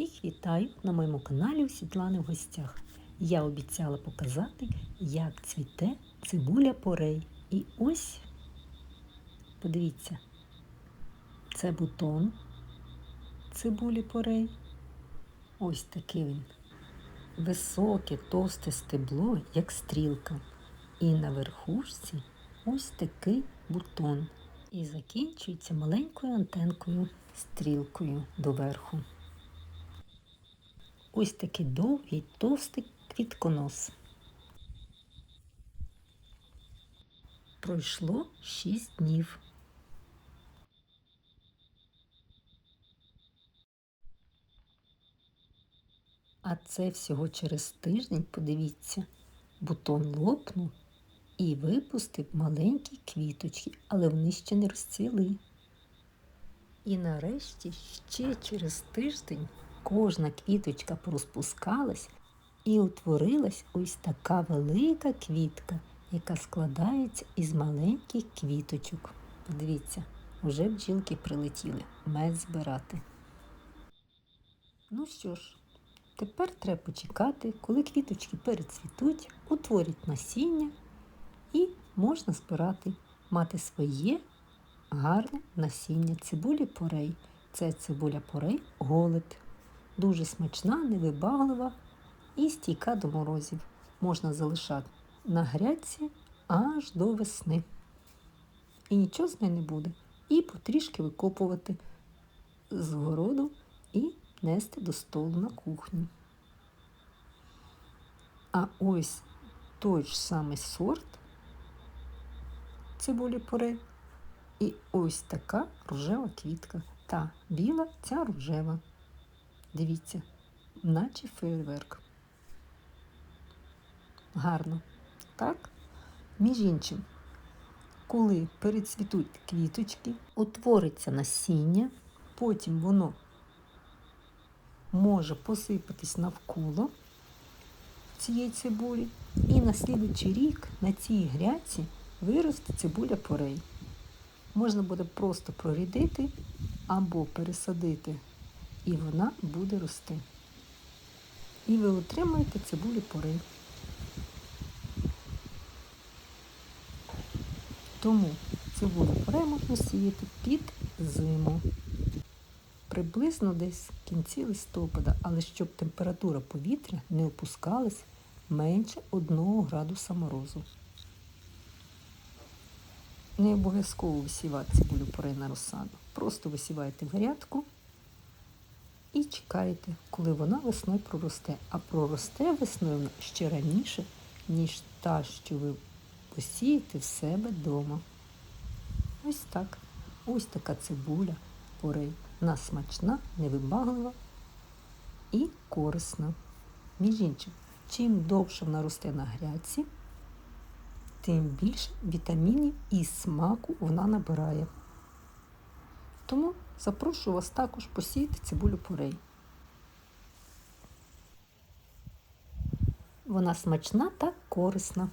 Всіх вітаю на моєму каналі у Світлани в гостях. Я обіцяла показати, як цвіте цибуля порей. І ось, подивіться, це бутон цибулі порей. Ось такий він. Високе, товсте стебло, як стрілка. І на верхушці ось такий бутон. І закінчується маленькою антенкою, стрілкою доверху. Ось такий довгий, товстий квітконос. Пройшло шість днів. А це всього через тиждень, подивіться, бутон лопнув і випустив маленькі квіточки, але вони ще не розцвіли. І нарешті ще через тиждень кожна квіточка порозпускалась і утворилась ось така велика квітка, яка складається із маленьких квіточок. Подивіться, вже бджілки прилетіли мед збирати. Ну що ж, тепер треба почекати, коли квіточки перецвітуть, утворять насіння і можна збирати, мати своє гарне насіння цибулі порей. Це цибуля порей голод. Дуже смачна, невибаглива і стійка до морозів. Можна залишати на грядці аж до весни. І нічого з неї не буде. І потрішки викопувати з городу і нести до столу на кухню. А ось той ж самий сорт цибулі порей. І ось така рожева квітка. Та біла, ця рожева. Дивіться, наче фейерверк. Гарно. Так? Між іншим, коли перецвітуть квіточки, утвориться насіння, потім воно може посипатись навколо цієї цибулі, і на слідуючий рік на цій грядці виросте цибуля порей. Можна буде просто прорідити або пересадити і вона буде рости. І ви отримаєте цибулі пори. Тому цибулю пори можна сіяти під зиму. Приблизно десь в кінці листопада, але щоб температура повітря не опускалась менше 1 градуса морозу. Не обов'язково висівати цибулю пори на розсаду. Просто висіваєте в грядку і чекаєте, коли вона весною проросте. А проросте весною ще раніше, ніж та, що ви посієте в себе вдома. Ось так. Ось така цибуля порей. Вона смачна, невибаглива і корисна. Між іншим, чим довше вона росте на грядці, тим більше вітамінів і смаку вона набирає. Тому запрошую вас також посіяти цибулю порей. Вона смачна та корисна.